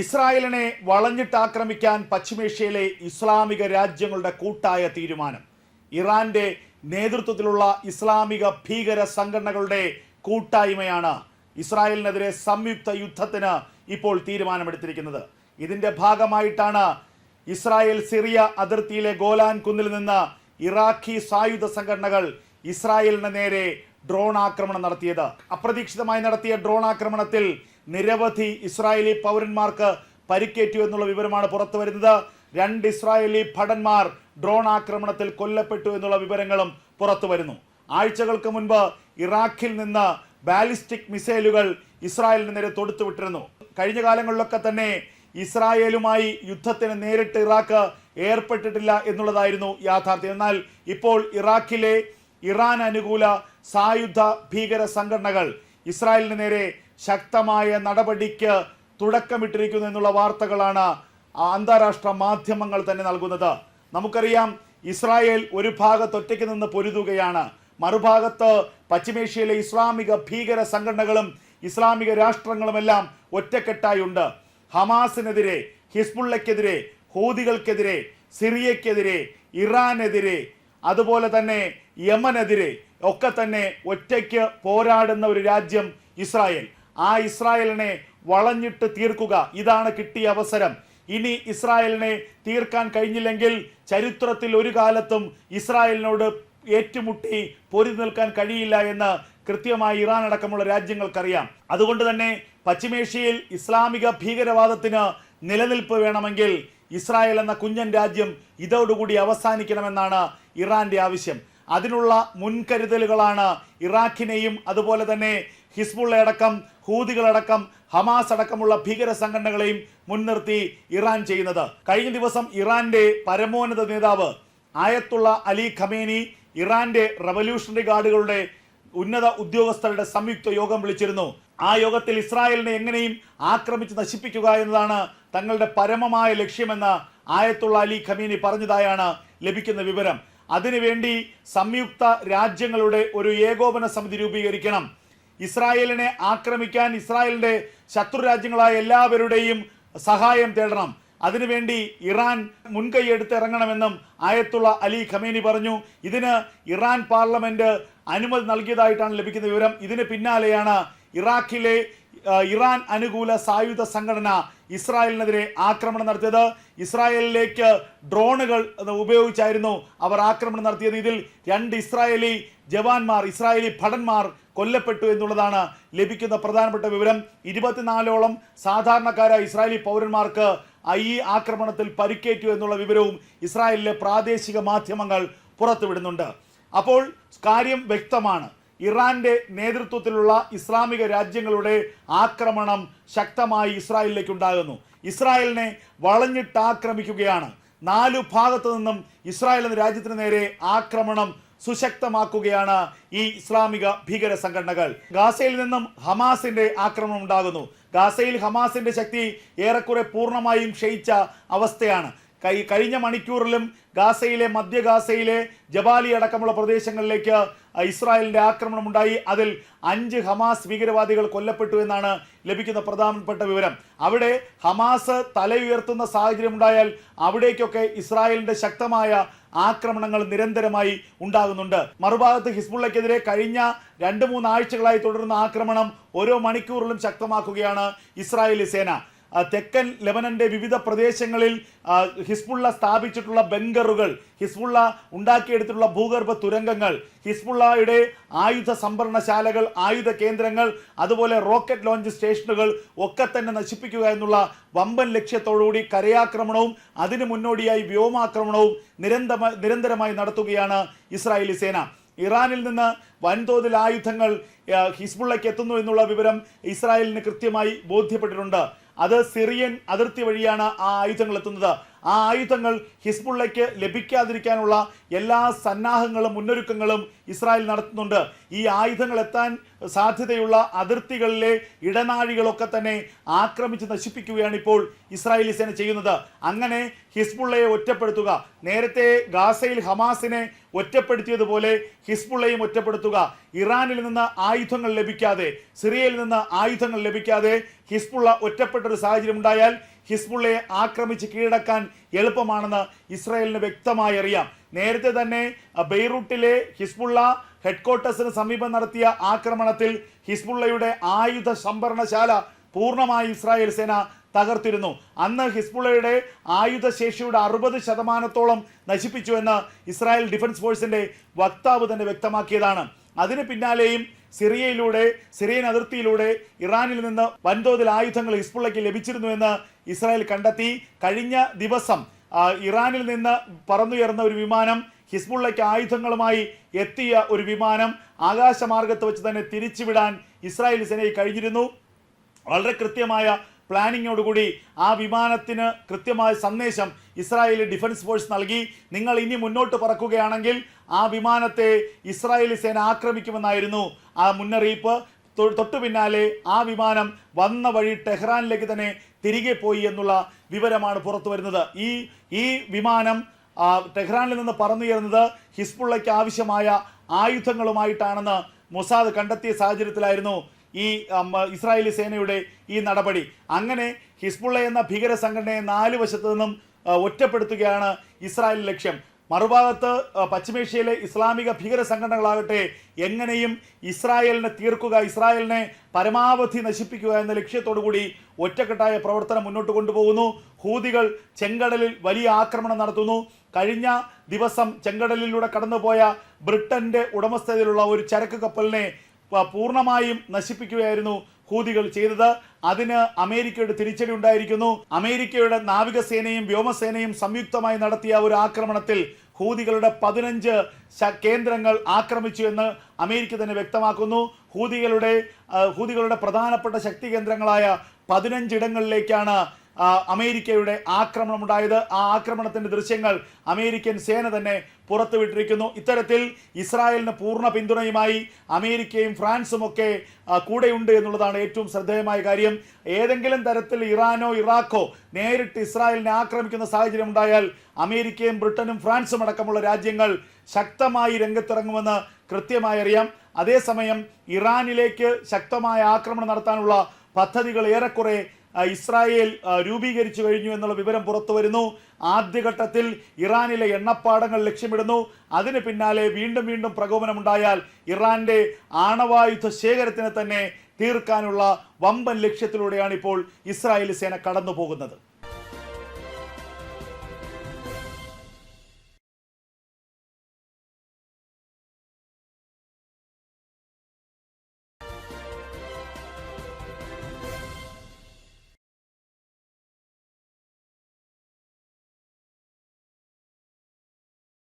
ഇസ്രായേലിനെ വളഞ്ഞിട്ട് ആക്രമിക്കാൻ പശ്ചിമേഷ്യയിലെ ഇസ്ലാമിക രാജ്യങ്ങളുടെ കൂട്ടായ തീരുമാനം. ഇറാന്റെ നേതൃത്വത്തിലുള്ള ഇസ്ലാമിക ഭീകര സംഘടനകളുടെ കൂട്ടായ്മയാണ് ഇസ്രായേലിനെതിരെ സംയുക്ത യുദ്ധത്തിന് ഇപ്പോൾ തീരുമാനമെടുത്തിരിക്കുന്നത്. ഇതിന്റെ ഭാഗമായിട്ടാണ് ഇസ്രായേൽ സിറിയ അതിർത്തിയിലെ ഗോലാൻ കുന്നിൽ നിന്ന് ഇറാഖി സായുധ സംഘടനകൾ ഇസ്രായേലിന് നേരെ ഡ്രോൺ ആക്രമണം നടത്തിയത്. അപ്രതീക്ഷിതമായി നടത്തിയ ഡ്രോൺ ആക്രമണത്തിൽ നിരവധി ഇസ്രായേലി പൗരന്മാർക്ക് പരിക്കേറ്റു എന്നുള്ള വിവരമാണ് പുറത്തു വരുന്നത്. രണ്ട് ഇസ്രായേലി ഭടന്മാർ ഡ്രോൺ ആക്രമണത്തിൽ കൊല്ലപ്പെട്ടു എന്നുള്ള വിവരങ്ങളും പുറത്തു വരുന്നു. ആഴ്ചകൾക്ക് മുൻപ് ഇറാഖിൽ നിന്ന് ബാലിസ്റ്റിക് മിസൈലുകൾ ഇസ്രായേലിന് നേരെ തൊടുത്തുവിട്ടിരുന്നു കഴിഞ്ഞ കാലങ്ങളിലൊക്കെ തന്നെ ഇസ്രായേലുമായി യുദ്ധത്തിന് നേരിട്ട് ഇറാഖ് ഏർപ്പെട്ടിട്ടില്ല എന്നുള്ളതായിരുന്നു യാഥാർത്ഥ്യം. എന്നാൽ ഇപ്പോൾ ഇറാഖിലെ ഇറാൻ അനുകൂല സായുധ ഭീകര സംഘടനകൾ ഇസ്രായേലിന് നേരെ ശക്തമായ നടപടിക്ക് തുടക്കമിട്ടിരിക്കുന്നു എന്നുള്ള വാർത്തകളാണ് അന്താരാഷ്ട്ര മാധ്യമങ്ങൾ തന്നെ നൽകുന്നത്. നമുക്കറിയാം ഇസ്രായേൽ ഒരു ഭാഗത്ത് ഒറ്റയ്ക്ക് നിന്ന് പൊരുതുകയാണ്. മറുഭാഗത്ത് പശ്ചിമേഷ്യയിലെ ഇസ്ലാമിക ഭീകര സംഘടനകളും ഇസ്ലാമിക രാഷ്ട്രങ്ങളുമെല്ലാം ഒറ്റക്കെട്ടായി ഉണ്ട് ഹമാസിനെതിരെ ഹിസ്ബുള്ളയ്ക്കെതിരെ ഹൂതികൾക്കെതിരെ സിറിയക്കെതിരെ ഇറാനെതിരെ അതുപോലെ തന്നെ യമനെതിരെ ഒക്കെ തന്നെ ഒറ്റയ്ക്ക് പോരാടുന്ന ഒരു രാജ്യം ഇസ്രായേൽ. ആ ഇസ്രായേലിനെ വളഞ്ഞിട്ട് തീർക്കുക. ഇതാണ് കിട്ടിയ അവസരം. ഇനി ഇസ്രായേലിനെ തീർക്കാൻ കഴിഞ്ഞില്ലെങ്കിൽ ചരിത്രത്തിൽ ഒരു കാലത്തും ഇസ്രായേലിനോട് ഏറ്റുമുട്ടി പൊരി നിൽക്കാൻ കഴിയില്ല എന്ന് കൃത്യമായി ഇറാൻ അടക്കമുള്ള രാജ്യങ്ങൾക്കറിയാം. അതുകൊണ്ട് തന്നെ പശ്ചിമേഷ്യയിൽ ഇസ്ലാമിക ഭീകരവാദത്തിന് നിലനിൽപ്പ് വേണമെങ്കിൽ ഇസ്രായേൽ എന്ന കുഞ്ഞൻ രാജ്യം ഇതോടുകൂടി അവസാനിക്കണമെന്നാണ് ഇറാന്റെ ആവശ്യം. അതിനുള്ള മുൻകരുതലുകളാണ് ഇറാഖിനെയും അതുപോലെ തന്നെ ഹിസ്ബുള്ള അടക്കം ഹൂതികളടക്കം ഹമാസ് അടക്കമുള്ള ഭീകര സംഘടനകളെയും മുൻനിർത്തി ഇറാൻ ചെയ്യുന്നത്. കഴിഞ്ഞ ദിവസം ഇറാന്റെ പരമോന്നത നേതാവ് ആയത്തുള്ള അലി ഖമേനി ഇറാന്റെ റവല്യൂഷണറി ഗാർഡുകളുടെ ഉന്നത ഉദ്യോഗസ്ഥരുടെ സംയുക്ത യോഗം വിളിച്ചിരുന്നു. ആ യോഗത്തിൽ ഇസ്രായേലിനെ എങ്ങനെയും ആക്രമിച്ച് നശിപ്പിക്കുക എന്നതാണ് തങ്ങളുടെ പരമമായ ലക്ഷ്യമെന്ന് ആയത്തുള്ള അലി ഖമീനി പറഞ്ഞതായാണ് ലഭിക്കുന്ന വിവരം. അതിനുവേണ്ടി സംയുക്ത രാജ്യങ്ങളുടെ ഒരു ഏകോപന സമിതി രൂപീകരിക്കണം. ഇസ്രായേലിനെ ആക്രമിക്കാൻ ഇസ്രായേലിന്റെ ശത്രു രാജ്യങ്ങളായ എല്ലാവരുടെയും സഹായം തേടണം. അതിനുവേണ്ടി ഇറാൻ മുൻകൈ എടുത്തിറങ്ങണമെന്നും ആയത്തുള്ള അലി ഖമേനി പറഞ്ഞു. ഇതിന് ഇറാൻ പാർലമെന്റ് അനുമതി നൽകിയതായിട്ടാണ് ലഭിക്കുന്ന വിവരം. ഇതിന് പിന്നാലെയാണ് ഇറാഖിലെ ഇറാൻ അനുകൂല സായുധ സംഘടന ഇസ്രായേലിനെതിരെ ആക്രമണം നടത്തിയത്. ഇസ്രായേലിലേക്ക് ഡ്രോണുകൾ ഉപയോഗിച്ചായിരുന്നു അവർ ആക്രമണം നടത്തിയത്. ഇതിൽ രണ്ട് ഇസ്രായേലി ജവാന്മാർ ഇസ്രായേലി ഭടന്മാർ കൊല്ലപ്പെട്ടു എന്നുള്ളതാണ് ലഭിക്കുന്ന പ്രധാനപ്പെട്ട വിവരം. ഇരുപത്തിനാലോളം സാധാരണക്കാരായ ഇസ്രായേലി പൗരന്മാർക്ക് ഈ ആക്രമണത്തിൽ പരിക്കേറ്റു എന്നുള്ള വിവരവും ഇസ്രായേലിലെ പ്രാദേശിക മാധ്യമങ്ങൾ പുറത്തുവിടുന്നുണ്ട്. അപ്പോൾ കാര്യം വ്യക്തമാണ്. ഇറാന്റെ നേതൃത്വത്തിലുള്ള ഇസ്ലാമിക രാജ്യങ്ങളുടെ ആക്രമണം ശക്തമായി ഇസ്രായേലിലേക്ക് ഉണ്ടാകുന്നു ഇസ്രായേലിനെ വളഞ്ഞിട്ട് ആക്രമിക്കുകയാണ് നാലു ഭാഗത്തു നിന്നും ഇസ്രായേൽ എന്ന രാജ്യത്തിന് നേരെ ആക്രമണം സുശക്തമാക്കുകയാണ് ഈ ഇസ്ലാമിക ഭീകര സംഘടനകൾ. ഗാസയിൽ നിന്നും ഹമാസിന്റെ ആക്രമണം ഉണ്ടാകുന്നു. ഗാസയിൽ ഹമാസിന്റെ ശക്തി ഏറെക്കുറെ പൂർണമായും ക്ഷയിച്ച അവസ്ഥയാണ്. കഴിഞ്ഞ മണിക്കൂറിലും ഗാസയിലെ മധ്യ ഗാസയിലെ ജബാലി അടക്കമുള്ള പ്രദേശങ്ങളിലേക്ക് ഇസ്രായേലിന്റെ ആക്രമണം ഉണ്ടായി. അതിൽ അഞ്ച് ഹമാസ് ഭീകരവാദികൾ കൊല്ലപ്പെട്ടു എന്നാണ് ലഭിക്കുന്ന പ്രധാനപ്പെട്ട വിവരം. അവിടെ ഹമാസ് തലയുയർത്തുന്ന സാഹചര്യം ഉണ്ടായാൽ അവിടേക്കൊക്കെ ഇസ്രായേലിന്റെ ശക്തമായ ആക്രമണങ്ങൾ നിരന്തരമായി ഉണ്ടാകുന്നുണ്ട്. മറുഭാഗത്ത് ഹിസ്ബുള്ളയ്ക്കെതിരെ കഴിഞ്ഞ രണ്ട് മൂന്ന് ആഴ്ചകളായി തുടരുന്ന ആക്രമണം ഓരോ മണിക്കൂറിലും ശക്തമാക്കുകയാണ് ഇസ്രായേലി സേന. തെക്കൻ ലെബനന്റെ വിവിധ പ്രദേശങ്ങളിൽ ഹിസ്ബുള്ള സ്ഥാപിച്ചിട്ടുള്ള ബങ്കറുകൾ ഹിസ്ബുള്ള ഉണ്ടാക്കിയെടുത്തിട്ടുള്ള ഭൂഗർഭ തുരങ്കങ്ങൾ ഹിസ്ബുള്ളയുടെ ആയുധ സംഭരണശാലകൾ ആയുധ കേന്ദ്രങ്ങൾ അതുപോലെ റോക്കറ്റ് ലോഞ്ച് സ്റ്റേഷനുകൾ ഒക്കെ തന്നെ നശിപ്പിക്കുക എന്നുള്ള വമ്പൻ ലക്ഷ്യത്തോടുകൂടി കരയാക്രമണവും അതിനു മുന്നോടിയായി വ്യോമാക്രമണവും നിരന്തര നിരന്തരമായി നടത്തുകയാണ് ഇസ്രായേലി സേന. ഇറാനിൽ നിന്ന് വൻതോതിൽ ആയുധങ്ങൾ ഹിസ്ബുള്ളയ്ക്ക് എത്തുന്നു എന്നുള്ള വിവരം ഇസ്രായേലിന് കൃത്യമായി ബോധ്യപ്പെട്ടിട്ടുണ്ട്. അത് സിറിയൻ അതിർത്തി വഴിയാണ് ആ ആയുധങ്ങൾ എത്തുന്നത്. ആ ആയുധങ്ങൾ ഹിസ്ബുള്ളയ്ക്ക് ലഭിക്കാതിരിക്കാനുള്ള എല്ലാ സന്നാഹങ്ങളും മുന്നൊരുക്കങ്ങളും ഇസ്രായേൽ നടത്തുന്നുണ്ട്. ഈ ആയുധങ്ങൾ എത്താൻ സാധ്യതയുള്ള അതിർത്തികളിലെ ഇടനാഴികളൊക്കെ തന്നെ ആക്രമിച്ച് നശിപ്പിക്കുകയാണ് ഇപ്പോൾ ഇസ്രായേലി സേന ചെയ്യുന്നത്. അങ്ങനെ ഹിസ്ബുള്ളയെ ഒറ്റപ്പെടുത്തുക നേരത്തെ ഗാസയിൽ ഹമാസിനെ ഒറ്റപ്പെടുത്തിയതുപോലെ ഹിസ്ബുള്ളയും ഒറ്റപ്പെടുത്തുക. ഇറാനിൽ നിന്ന് ആയുധങ്ങൾ ലഭിക്കാതെ സിറിയയിൽ നിന്ന് ആയുധങ്ങൾ ലഭിക്കാതെ ഹിസ്ബുള്ള ഒറ്റപ്പെട്ട ഒരു സാഹചര്യം ഉണ്ടായാൽ ഹിസ്ബുള്ളയെ ആക്രമിച്ച് കീഴടക്കാൻ എളുപ്പമാണെന്ന് ഇസ്രായേലിന് വ്യക്തമായി അറിയാം. നേരത്തെ തന്നെ ബെയ്റൂട്ടിലെ ഹിസ്ബുള്ള ഹെഡ്ക്വാർട്ടേഴ്സിന് സമീപം നടത്തിയ ആക്രമണത്തിൽ ഹിസ്ബുള്ളയുടെ ആയുധ സംഭരണശാല പൂർണമായി ഇസ്രായേൽ സേന തകർത്തിരുന്നു. അന്ന് ഹിസ്ബുള്ളയുടെ ആയുധശേഷിയുടെ അറുപത് ശതമാനത്തോളം നശിപ്പിച്ചു എന്ന് ഇസ്രായേൽ ഡിഫൻസ് ഫോഴ്സിന്റെ വക്താവ് തന്നെ വ്യക്തമാക്കിയതാണ്. അതിന് പിന്നാലെയും സിറിയയിലൂടെ സിറിയൻ അതിർത്തിയിലൂടെ ഇറാനിൽ നിന്ന് വൻതോതിൽ ആയുധങ്ങൾ ഹിസ്ബുള്ളയ്ക്ക് ലഭിച്ചിരുന്നുവെന്ന് ഇസ്രായേൽ കണ്ടെത്തി. കഴിഞ്ഞ ദിവസം ഇറാനിൽ നിന്ന് പറന്നുയർന്ന ഒരു വിമാനം ഹിസ്ബുള്ളയ്ക്ക് ആയുധങ്ങളുമായി എത്തിയ ഒരു വിമാനം ആകാശമാർഗത്ത് വെച്ച് തന്നെ തിരിച്ചുവിടാൻ ഇസ്രായേൽ സേനയെ കഴിഞ്ഞിരുന്നു. വളരെ കൃത്യമായ പ്ലാനിങ്ങോടുകൂടി ആ വിമാനത്തിന് കൃത്യമായ സന്ദേശം ഇസ്രായേൽ ഡിഫൻസ് ഫോഴ്സ് നൽകി. നിങ്ങൾ ഇനി മുന്നോട്ട് പറക്കുകയാണെങ്കിൽ ആ വിമാനത്തെ ഇസ്രായേലി സേന ആക്രമിക്കുമെന്നായിരുന്നു ആ മുന്നറിയിപ്പ്. തൊട്ടു പിന്നാലെ ആ വിമാനം വന്ന വഴി ടെഹ്റാനിലേക്ക് തന്നെ തിരികെ പോയി എന്നുള്ള വിവരമാണ് പുറത്തു വരുന്നത്. ഈ ഈ വിമാനം ടെഹ്റാനിൽ നിന്ന് പറന്നുയർന്നത് ഹിസ്ബുള്ളയ്ക്ക് ആവശ്യമായ ആയുധങ്ങളുമായിട്ടാണെന്ന് മൊസാദ് കണ്ടെത്തിയ സാഹചര്യത്തിലായിരുന്നു ഈ ഇസ്രായേലി സേനയുടെ ഈ നടപടി. അങ്ങനെ ഹിസ്ബുള്ള എന്ന ഭീകര സംഘടനയെ നാല് വശത്തു നിന്നും ഒറ്റപ്പെടുത്തുകയാണ് ഇസ്രായേൽ ലക്ഷ്യം. മറുഭാഗത്ത് പശ്ചിമേഷ്യയിലെ ഇസ്ലാമിക ഭീകര സംഘടനകളാകട്ടെ എങ്ങനെയും ഇസ്രായേലിനെ തീർക്കുക ഇസ്രായേലിനെ പരമാവധി നശിപ്പിക്കുക എന്ന ലക്ഷ്യത്തോടുകൂടി ഒറ്റക്കെട്ടായ പ്രവർത്തനം മുന്നോട്ട് കൊണ്ടുപോകുന്നു. ഹൂതികൾ ചെങ്കടലിൽ വലിയ ആക്രമണം നടത്തുന്നു. കഴിഞ്ഞ ദിവസം ചെങ്കടലിലൂടെ കടന്നുപോയ ബ്രിട്ടന്റെ ഉടമസ്ഥതയിലുള്ള ഒരു ചരക്ക് കപ്പലിനെ പൂർണമായും നശിപ്പിക്കുകയായിരുന്നു ഹൂതികൾ ചെയ്തത്. അതിന് അമേരിക്കയുടെ തിരിച്ചടി ഉണ്ടായിരിക്കുന്നു. അമേരിക്കയുടെ നാവികസേനയും വ്യോമസേനയും സംയുക്തമായി നടത്തിയ ഒരു ആക്രമണത്തിൽ ഹൂതികളുടെ പതിനഞ്ച് കേന്ദ്രങ്ങൾ ആക്രമിച്ചു എന്ന് അമേരിക്ക തന്നെ വ്യക്തമാക്കുന്നു. ഹൂതികളുടെ ഹൂതികളുടെ പ്രധാനപ്പെട്ട ശക്തി കേന്ദ്രങ്ങളായ പതിനഞ്ചിടങ്ങളിലേക്കാണ് അമേരിക്കയുടെ ആക്രമണം ഉണ്ടായത് ആ ആക്രമണത്തിന്റെ ദൃശ്യങ്ങൾ അമേരിക്കൻ സേന തന്നെ പുറത്തുവിട്ടിരിക്കുന്നു. ഇത്തരത്തിൽ ഇസ്രായേലിന് പൂർണ പിന്തുണയുമായി അമേരിക്കയും ഫ്രാൻസും ഒക്കെ കൂടെയുണ്ട് എന്നുള്ളതാണ് ഏറ്റവും ശ്രദ്ധേയമായ കാര്യം. ഏതെങ്കിലും തരത്തിൽ ഇറാനോ ഇറാഖോ നേരിട്ട് ഇസ്രായേലിനെ ആക്രമിക്കുന്ന സാഹചര്യം ഉണ്ടായാൽ അമേരിക്കയും ബ്രിട്ടനും ഫ്രാൻസും അടക്കമുള്ള രാജ്യങ്ങൾ ശക്തമായി രംഗത്തിറങ്ങുമെന്ന് കൃത്യമായി അറിയാം. അതേസമയം ഇറാനിലേക്ക് ശക്തമായ ആക്രമണം നടത്താനുള്ള പദ്ധതികൾ ഏറെക്കുറെ ഇസ്രായേൽ രൂപീകരിച്ചു കഴിഞ്ഞു എന്നുള്ള വിവരം പുറത്തു വരുന്നു. ആദ്യഘട്ടത്തിൽ ഇറാനിലെ എണ്ണപ്പാടങ്ങൾ ലക്ഷ്യമിടുന്നു. അതിന് പിന്നാലെ വീണ്ടും വീണ്ടും പ്രകോപനമുണ്ടായാൽ ഇറാന്റെ ആണവായുധ ശേഖരത്തിനെ തന്നെ തീർക്കാനുള്ള വമ്പൻ ലക്ഷ്യത്തിലൂടെയാണ് ഇപ്പോൾ ഇസ്രായേൽ സേന കടന്നു പോകുന്നത്